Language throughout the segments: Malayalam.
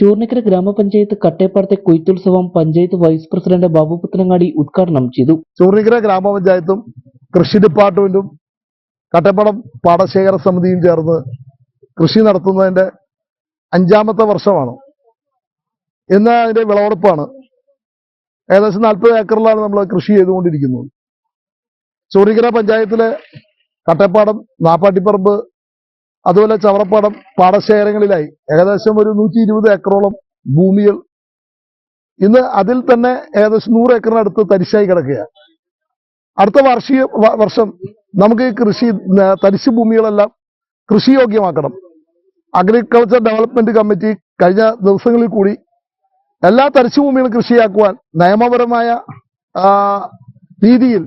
ചൂർണിക്കര ഗ്രാമപഞ്ചായത്ത് കട്ടേപ്പാടത്തെ കൊയ്ത്തുത്സവം പഞ്ചായത്ത് വൈസ് പ്രസിഡന്റ് ബാബു പുത്തനങ്ങാടി ഉദ്ഘാടനം ചെയ്തു. ചൂർണിക്കര ഗ്രാമപഞ്ചായത്തും കൃഷി ഡിപ്പാർട്ട്മെന്റും കട്ടപ്പടം പാടശേഖര സമിതിയും ചേർന്ന് കൃഷി നടത്തുന്നതിന്റെ അഞ്ചാമത്തെ വർഷമാണ്. ഇന്ന് അതിന്റെ വിളവെടുപ്പാണ്. ഏകദേശം നാൽപ്പത് ഏക്കറിലാണ് നമ്മൾ കൃഷി ചെയ്തുകൊണ്ടിരിക്കുന്നത്. ചൂർണിക്കര പഞ്ചായത്തിലെ കട്ടപ്പാടം നാപ്പാട്ടിപ്പറമ്പ് അതുപോലെ ചവറപ്പാടം പാടശേഖരങ്ങളിലായി ഏകദേശം ഒരു നൂറ്റി ഇരുപത് ഏക്കറോളം ഭൂമികൾ ഇന്ന് അതിൽ തന്നെ ഏകദേശം നൂറ് ഏക്കറിനടുത്ത് തരിശായി കിടക്കുകയാണ്. അടുത്ത വാർഷിക വർഷം നമുക്ക് ഈ കൃഷി തരിശു ഭൂമികളെല്ലാം കൃഷിയോഗ്യമാക്കണം അഗ്രികൾച്ചർ ഡെവലപ്മെന്റ് കമ്മിറ്റി കഴിഞ്ഞ ദിവസങ്ങളിൽ കൂടി എല്ലാ തരിശു ഭൂമികളും കൃഷിയാക്കുവാൻ നിയമപരമായ രീതിയിൽ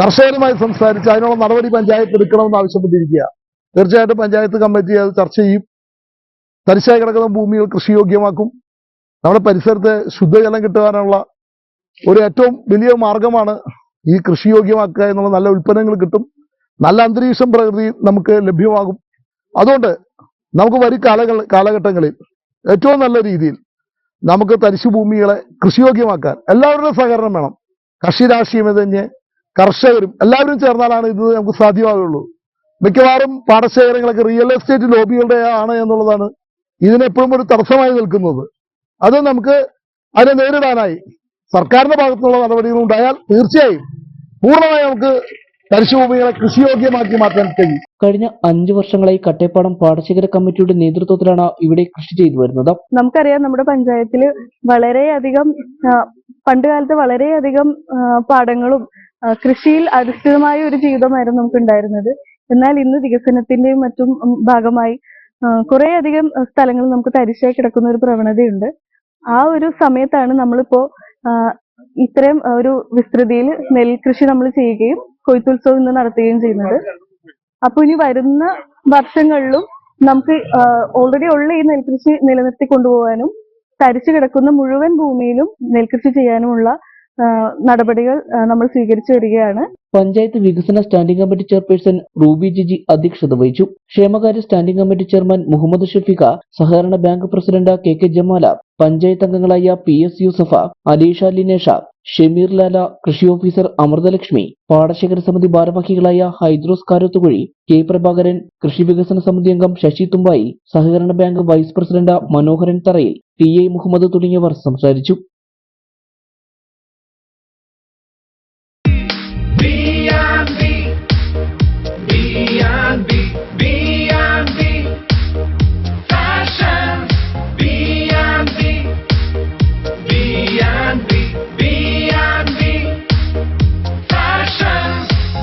കർഷകരുമായി സംസാരിച്ച് അതിനുള്ള നടപടി പഞ്ചായത്ത് എടുക്കണമെന്ന് ആവശ്യപ്പെട്ടിരിക്കുക തീർച്ചയായിട്ടും പഞ്ചായത്ത് കമ്മിറ്റി അത് ചർച്ച ചെയ്യും. തരിശായി കിടക്കുന്ന ഭൂമികൾ കൃഷിയോഗ്യമാക്കും നമ്മുടെ പരിസരത്തെ ശുദ്ധജലം കിട്ടുവാനുള്ള ഒരു ഏറ്റവും വലിയ മാർഗമാണ് ഈ കൃഷിയോഗ്യമാക്കുക എന്നുള്ള നല്ല ഉൽപ്പന്നങ്ങൾ കിട്ടും. നല്ല അന്തരീക്ഷം പ്രകൃതി നമുക്ക് ലഭ്യമാകും. അതുകൊണ്ട് നമുക്ക് വരും കാലകൾ കാലഘട്ടങ്ങളിൽ ഏറ്റവും നല്ല രീതിയിൽ നമുക്ക് തരിശു ഭൂമികളെ കൃഷിയോഗ്യമാക്കാൻ എല്ലാവരുടെയും സഹകരണം വേണം. കക്ഷി തന്നെ കർഷകരും എല്ലാവരും ചേർന്നാലാണ് ഇത് നമുക്ക് സാധ്യമാകുള്ളൂ മിക്കവാറും പാടശേഖരങ്ങളൊക്കെ റിയൽ എസ്റ്റേറ്റ് ലോബികളുടെ ആണ് എന്നുള്ളതാണ്. ഇതിനെപ്പോഴും ഒരു തടസ്സമായി നിൽക്കുന്നത്. അത് നമുക്ക് അതിനെ നേരിടാനായി സർക്കാരിന്റെ ഭാഗത്തുനിന്നുള്ള നടപടികൾ ഉണ്ടായാൽ തീർച്ചയായും പൂർണമായി നമുക്ക് തരിശുഭൂമികളെ കൃഷിയോഗ്യമാക്കി മാറ്റാൻ കഴിയും. കഴിഞ്ഞ അഞ്ചു വർഷങ്ങളായി കട്ടേപ്പാടം പാടശേഖര കമ്മിറ്റിയുടെ നേതൃത്വത്തിലാണ് ഇവിടെ കൃഷി ചെയ്തു വരുന്നത്. നമുക്കറിയാം നമ്മുടെ പഞ്ചായത്തിൽ വളരെയധികം പണ്ട് കാലത്ത് വളരെയധികം പാടങ്ങളും കൃഷിയിൽ അധിഷ്ഠിതമായ ഒരു ജീവിതമായിരുന്നു നമുക്ക് ഉണ്ടായിരുന്നത് എന്നാൽ ഇന്ന് വികസനത്തിന്റെയും മറ്റും ഭാഗമായി കുറെ അധികം സ്ഥലങ്ങൾ നമുക്ക് തരിശായി കിടക്കുന്ന ഒരു പ്രവണതയുണ്ട്. ആ ഒരു സമയത്താണ് നമ്മളിപ്പോ ഇത്രയും ഒരു വിസ്തൃതിയിൽ നെൽകൃഷി നമ്മൾ ചെയ്യുകയും കൊയ്ത്തുത്സവം ഇന്ന് നടത്തുകയും ചെയ്യുന്നത്. അപ്പൊ ഇനി വരുന്ന വർഷങ്ങളിലും നമുക്ക് ഓൾറെഡി ഉള്ള ഈ നെൽകൃഷി നിലനിർത്തി കൊണ്ടുപോകാനും തരിച്ചു കിടക്കുന്ന മുഴുവൻ ഭൂമിയിലും നെൽകൃഷി ചെയ്യാനുമുള്ള നടപടികൾ നമ്മൾ സ്വീകരിച്ചു വരികയാണ്. പഞ്ചായത്ത് വികസന standing committee chairperson Ruby Giji അധ്യക്ഷത വഹിച്ചു. ക്ഷേമകാര്യ standing committee chairman Muhammad Shafeeq സഹകരണ bank president K K Jamal panchayat അംഗങ്ങളായ പി എസ് യൂസഫ അലീഷ ലിനേഷ ഷമീർ ലാല കൃഷി ഓഫീസർ അമൃതലക്ഷ്മി പാടശേഖര സമിതി ഭാരവാഹികളായ ഹൈദ്രോസ് കാരത്തുകുഴി കെ പ്രഭാകരൻ കൃഷി വികസന സമിതി അംഗം ശശി തുമ്പായി സഹകരണ ബാങ്ക് വൈസ് പ്രസിഡന്റ് മനോഹരൻ തറയിൽ ടി എ മുഹമ്മദ് തുടങ്ങിയവർ സംസാരിച്ചു.